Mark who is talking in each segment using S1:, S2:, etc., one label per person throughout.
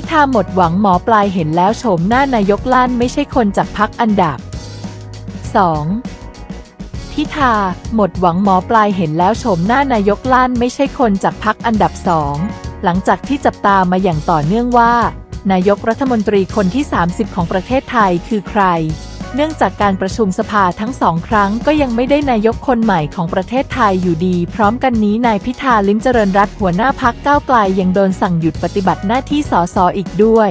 S1: พิธาหมดหวังหมอปลายเห็นแล้วโฉมหน้านายกลั่นไม่ใช่คนจากพักอันดับ 2. พิธาหมดหวังหมอปลายเห็นแล้วโฉมหน้านายกลั่นไม่ใช่คนจากพักอันดับสองหลังจากที่จับตามาอย่างต่อเนื่องว่า นายกรัฐมนตรีคนที่ 30 ของประเทศไทยคือใคร เนื่องจากการประชุมสภาทั้งสองครั้งก็ยังไม่ได้นายกคนใหม่ของประเทศไทยอยู่ดี พร้อมกันนี้นายพิธาลิ้มเจริญรัตหัวหน้าพักก้าวไกลยังโดนสั่งหยุดปฏิบัติหน้าที่สสอีกด้วย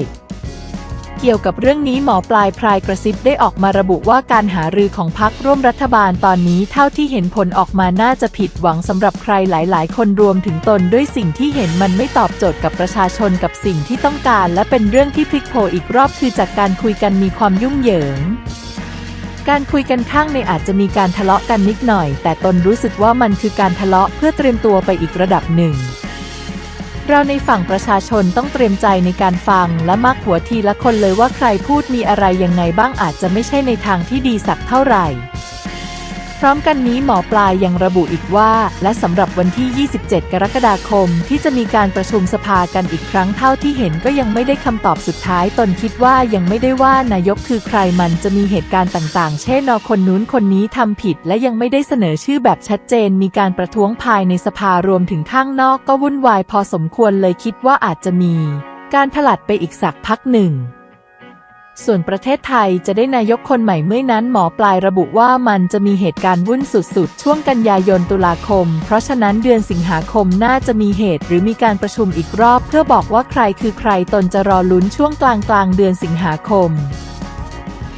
S1: เกี่ยวกับเรื่องนี้หมอปลายพรายกระซิบได้ออกมาระบุว่าการหารือของพักร่วมรัฐบาลตอนนี้เท่าที่เห็นผลออกมาน่าจะผิดหวังสำหรับใครหลาย ๆ คนรวมถึงตนด้วยสิ่งที่เห็นมันไม่ตอบโจทย์กับประชาชนกับสิ่งที่ต้องการ และเป็นเรื่องที่พลิกโผอีกรอบคือจากการคุยกันมีความยุ่งเหยิง การคุยกันข้างในอาจจะมีการทะเลาะกันนิดหน่อย แต่ตนรู้สึกว่ามันคือการทะเลาะเพื่อเตรียมตัวไปอีกระดับหนึ่ง เราในฝั่งประชาชนต้องเตรียมใจในการฟังและมักหัวทีละคนเลยว่าใครพูดมีอะไรยังไงบ้างอาจจะไม่ใช่ในทางที่ดีสักเท่าไหร่ พร้อมกันนี้หมอปลายยังระบุอีกว่า และสำหรับวันที่ 27 กรกฎาคม ที่จะมีการประชุมสภากันอีกครั้งเท่าที่เห็นก็ยังไม่ได้คำตอบสุดท้าย ตนคิดว่ายังไม่ได้ว่านายกคือใครมันจะมีเหตุการณ์ต่างๆ เช่นนอคนนู้นคนนี้ทำผิด และยังไม่ได้เสนอชื่อแบบชัดเจน มีการประท้วงภายในสภารวมถึงข้างนอกก็วุ่นวายพอสมควรเลยคิดว่าอาจจะมี การผลัดไปอีกสักพักหนึ่ง ส่วนประเทศไทยจะได้นายกคนใหม่เมื่อนั้นหมอปลายระบุว่ามันจะมีเหตุการณ์วุ่นสุดๆ ช่วงกันยายนตุลาคม เพราะฉะนั้นเดือนสิงหาคมน่าจะมีเหตุหรือมีการประชุมอีกรอบ เพื่อบอกว่าใครคือใครตนจะรอลุ้นช่วงกลางกลางๆเดือนสิงหาคม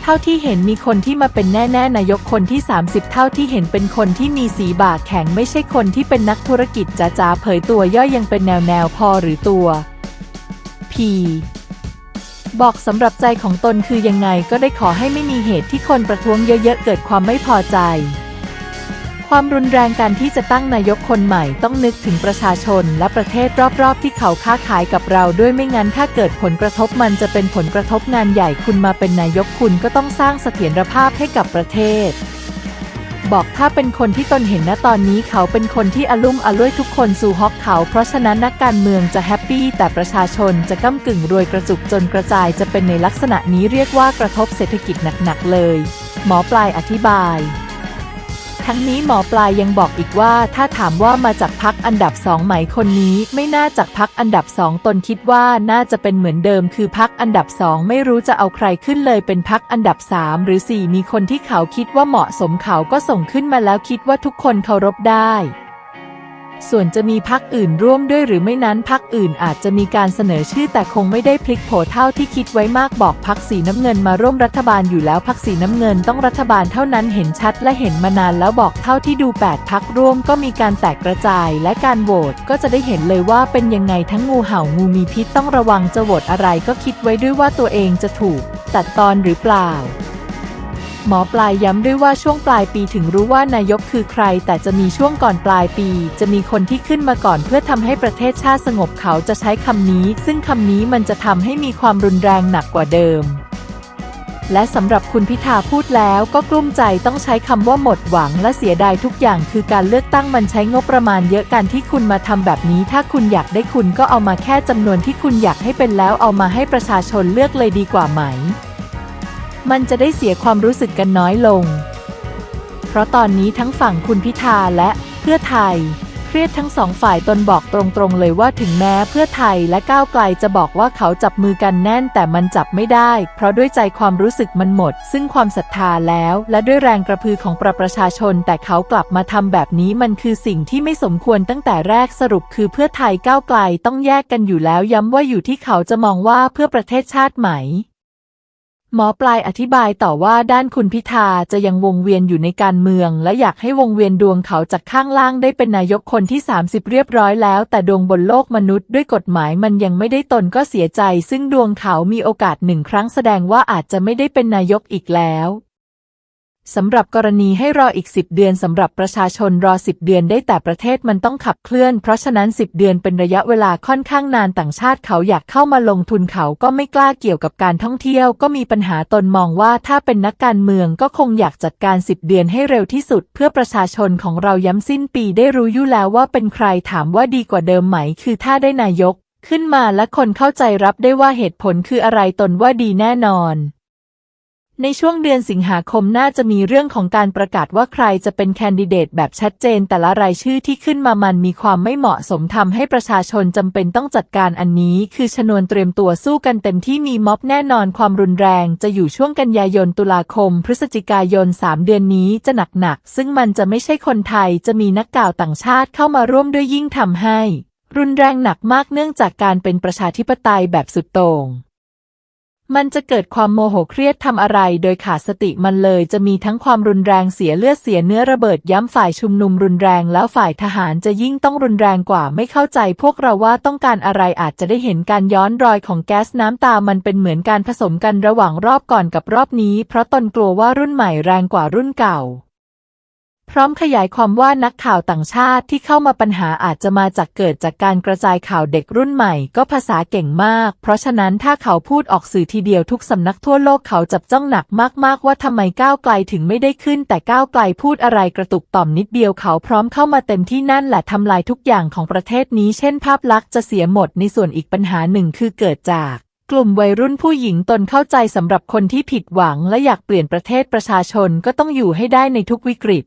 S1: เท่าที่เห็นมีคนที่มาเป็นแน่ๆนายกคนที่ 30 เท่าที่เห็นเป็นคนที่มีสีบาแข็งไม่ใช่คนที่เป็นนักธุรกิจจ๋าๆเผยตัวย่อยยังเป็นแนวๆพอหรือตัว P บอกสำหรับใจของตนคือยังไงก็ได้ขอให้ไม่มีเหตุที่คนประท้วงเยอะๆ เกิดความไม่พอใจ ความรุนแรงการที่จะตั้งนายกคนใหม่ต้องนึกถึงประชาชนและประเทศรอบๆ ที่เขาค้าขายกับเราด้วยไม่งั้นถ้าเกิดผลกระทบมันจะเป็นผลกระทบงานใหญ่คุณมาเป็นนายกคุณก็ต้องสร้างเสถียรภาพให้กับประเทศ บอกถ้าเป็นคนที่ตนเห็นณตอนนี้เขาเป็นคนที่อลุ่มอล่วยทุกคนสู่ฮอกเขา เพราะฉะนั้นนักการเมืองจะแฮปปี้แต่ประชาชนจะก้ากึ่งรวยกระจุกจนกระจายจะเป็นในลักษณะนี้เรียกว่ากระทบเศรษฐกิจหนักๆเลย หมอปลายอธิบาย ทั้งนี้หมอปลายยังบอกอีกว่าถ้าถามว่ามาจากพักอันดับสองไหมคนนี้ ไม่น่าจากพักอันดับสองตนคิดว่าน่าจะเป็นเหมือนเดิม คือพักอันดับสองไม่รู้จะเอาใครขึ้นเลยเป็นพักอันดับสามหรือสี่มีคนที่เขาคิดว่าเหมาะสมเขาก็ส่งขึ้นมาแล้วคิดว่าทุกคนเคารพได้ ส่วนจะมีพักอื่นร่วมด้วยหรือไม่นั้นพักอื่นอาจจะมีการเสนอชื่อแต่คงไม่ได้พลิกโผเท่าที่คิดไว้มากบอกพักสีน้ำเงินมาร่วมรัฐบาลอยู่แล้วพักสีน้ำเงินต้องรัฐบาลเท่านั้นเห็นชัดและเห็นมานานแล้วบอกเท่าที่ดู 8 พักร่วมก็มีการแตกกระจายและการโหวตก็จะได้เห็นเลยว่าเป็นยังไงทั้งงูเห่างูมีพิษต้องระวังจะโหวตอะไรก็คิดไว้ด้วยว่าตัวเองจะถูกตัดตอนหรือเปล่า หมอปลายย้ำด้วยว่าช่วงปลายปีถึงรู้ว่านายกคือใคร แต่จะมีช่วงก่อนปลายปี จะมีคนที่ขึ้นมาก่อนเพื่อทำให้ประเทศชาติสงบเขาจะใช้คำนี้ ซึ่งคำนี้มันจะทำให้มีความรุนแรงหนักกว่าเดิม และสำหรับคุณพิธาพูดแล้วก็กลุ้มใจต้องใช้คำว่าหมดหวังและเสียดายทุกอย่างคือการเลือกตั้งมันใช้งบประมาณเยอะการที่คุณมาทำแบบนี้ ถ้าคุณอยากได้คุณก็เอามาแค่จำนวนที่คุณอยากให้เป็นแล้วเอามาให้ประชาชนเลือกเลยดีกว่าไหม มันจะได้เสียความรู้สึกกันน้อยลง เพราะตอนนี้ทั้งฝั่งคุณพิธาและเพื่อไทย เครียดทั้งสองฝ่ายตนบอกตรงๆเลยว่าถึงแม้เพื่อไทยและก้าวไกลจะบอกว่าเขาจับมือกันแน่นแต่มันจับไม่ได้ เพราะด้วยใจความรู้สึกมันหมด ซึ่งความศรัทธาแล้ว และด้วยแรงกระพือของประประชาชน แต่เขากลับมาทำแบบนี้มันคือสิ่งที่ไม่สมควรตั้งแต่แรกสรุปคือเพื่อไทยก้าวไกลต้องแยกกันอยู่แล้วย้ำว่าอยู่ที่เขาจะมองว่าเพื่อประเทศชาติไหม หมอปลายอธิบายต่อว่าด้านคุณพิธาจะยังวงเวียนอยู่ในการเมือง และอยากให้วงเวียนดวงเขาจากข้างล่างได้เป็นนายกคนที่ 30 เรียบร้อยแล้ว แต่ดวงบนโลกมนุษย์ด้วยกฎหมายมันยังไม่ได้ตนก็เสียใจ ซึ่งดวงเขามีโอกาสหนึ่งครั้งแสดงว่าอาจจะไม่ได้เป็นนายกอีกแล้ว สำหรับกรณีให้รออีก 10 เดือนสำหรับประชาชนรอ 10 เดือนได้แต่ประเทศมันต้องขับเคลื่อน เพราะฉะนั้น 10 เดือนเป็นระยะเวลาค่อนข้างนานต่างชาติเขาอยากเข้ามาลงทุนเขาก็ไม่กล้าเกี่ยวกับการท่องเที่ยว ก็มีปัญหาตนมองว่าถ้าเป็นนักการเมืองก็คงอยากจัดการ 10 เดือนให้เร็วที่สุด เพื่อประชาชนของเราย้ำสิ้นปีได้รู้อยู่แล้วว่าเป็นใครถามว่าดีกว่าเดิมไหม คือถ้าได้นายก ขึ้นมาและคนเข้าใจรับได้ว่าเหตุผลคืออะไรตนว่าดีแน่นอน ในช่วงเดือนสิงหาคมน่าจะมีเรื่องของการประกาศว่าใครจะเป็นแคนดิเดตแบบชัดเจน แต่ละรายชื่อที่ขึ้นมามันมีความไม่เหมาะสมทำให้ประชาชนจำเป็นต้องจัดการอันนี้ คือชนวนเตรียมตัวสู้กันเต็มที่มีม็อบแน่นอนความรุนแรง จะอยู่ช่วงกันยายนตุลาคม พฤศจิกายน 3 เดือนนี้จะหนักๆซึ่งมันจะไม่ใช่คนไทยจะมีนักก่าวต่างชาติเข้ามาร่วมด้วยยิ่งทำให้ รุนแรงหนักมากเนื่องจากการเป็นประชาธิปไตยแบบสุดโต่ง มันจะเกิดความโมโหเครียดทำอะไรโดยขาดสติมันเลยจะมีทั้งความรุนแรงเสียเลือดเสียเนื้อระเบิดย้ำฝ่ายชุมนุมรุนแรงแล้วฝ่ายทหารจะยิ่งต้องรุนแรงกว่าไม่เข้าใจพวกเราว่าต้องการอะไรอาจจะได้เห็นการย้อนรอยของแก๊สน้ำตามันเป็นเหมือนการผสมกันระหว่างรอบก่อนกับรอบนี้ เพราะตนกลัวว่ารุ่นใหม่แรงกว่ารุ่นเก่า พร้อมขยายความว่านักข่าวต่างชาติที่เข้ามาปัญหาอาจจะมาจากเกิดจากการกระจายข่าวเด็กรุ่นใหม่ก็ภาษาเก่งมาก เพราะฉะนั้นถ้าเขาพูดออกสื่อทีเดียวทุกสำนักทั่วโลกเขาจับจ้องหนักมากๆ ว่าทำไมก้าวไกลถึงไม่ได้ขึ้น แต่ก้าวไกลพูดอะไรกระตุกต่อมนิดเดียวเขาพร้อมเข้ามาเต็มที่นั่นแหละทำลายทุกอย่างของประเทศนี้ เช่น ภาพลักษณ์จะเสียหมดในส่วนอีกปัญหาหนึ่งคือเกิดจากกลุ่มวัยรุ่นผู้หญิงตนเข้าใจสำหรับคนที่ผิดหวังและอยากเปลี่ยนประเทศประชาชนก็ต้องอยู่ให้ได้ในทุกวิกฤต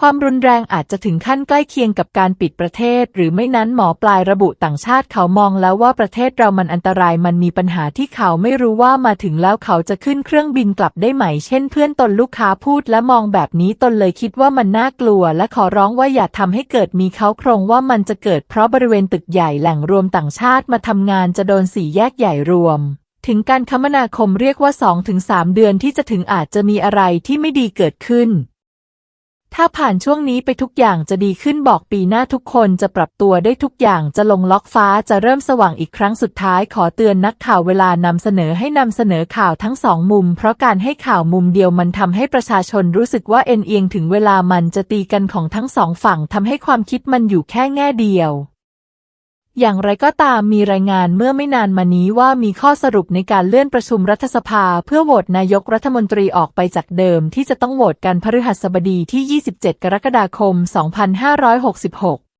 S1: ความรุนแรงอาจจะถึงขั้นใกล้เคียงกับการปิดประเทศ หรือไม่นั้นหมอปลายระบุต่างชาติเขามองแล้วว่าประเทศเรามันอันตรายมันมีปัญหาที่เขาไม่รู้ว่ามาถึงแล้วเขาจะขึ้นเครื่องบินกลับได้ไหม เช่นเพื่อนตนลูกค้าพูดและมองแบบนี้ตนเลยคิดว่ามันน่ากลัว และขอร้องว่าอย่าทำให้เกิดมีเขาโครงว่ามันจะเกิดเพราะบริเวณตึกใหญ่แหล่งรวมต่างชาติมาทำงานจะโดนสี่แยกใหญ่รวมถึงการคมนาคมเรียกว่า 2-3 เดือนที่จะถึงอาจจะมีอะไรที่ไม่ดีเกิดขึ้น ถ้าผ่านช่วงนี้ไปทุกอย่างจะดีขึ้นบอกปีหน้าทุกคนจะปรับตัวได้ทุกอย่างจะลงล็อกฟ้าจะเริ่มสว่างอีกครั้งสุดท้ายขอเตือนนักข่าวเวลานำเสนอให้นำเสนอข่าวทั้งสองมุม เพราะการให้ข่าวมุมเดียวมันทำให้ประชาชนรู้สึกว่าเอ็นเอียงถึงเวลามันจะตีกันของทั้งสองฝั่งทำให้ความคิดมันอยู่แค่แง่เดียว อย่างไรก็ตามมีรายงานเมื่อไม่นานมานี้ว่ามีข้อสรุปในการเลื่อนประชุมรัฐสภา เพื่อโหวตนายกรัฐมนตรีออกไปจากเดิมที่จะต้องโหวตกันพฤหัสบดีที่ 27 กรกฎาคม 2566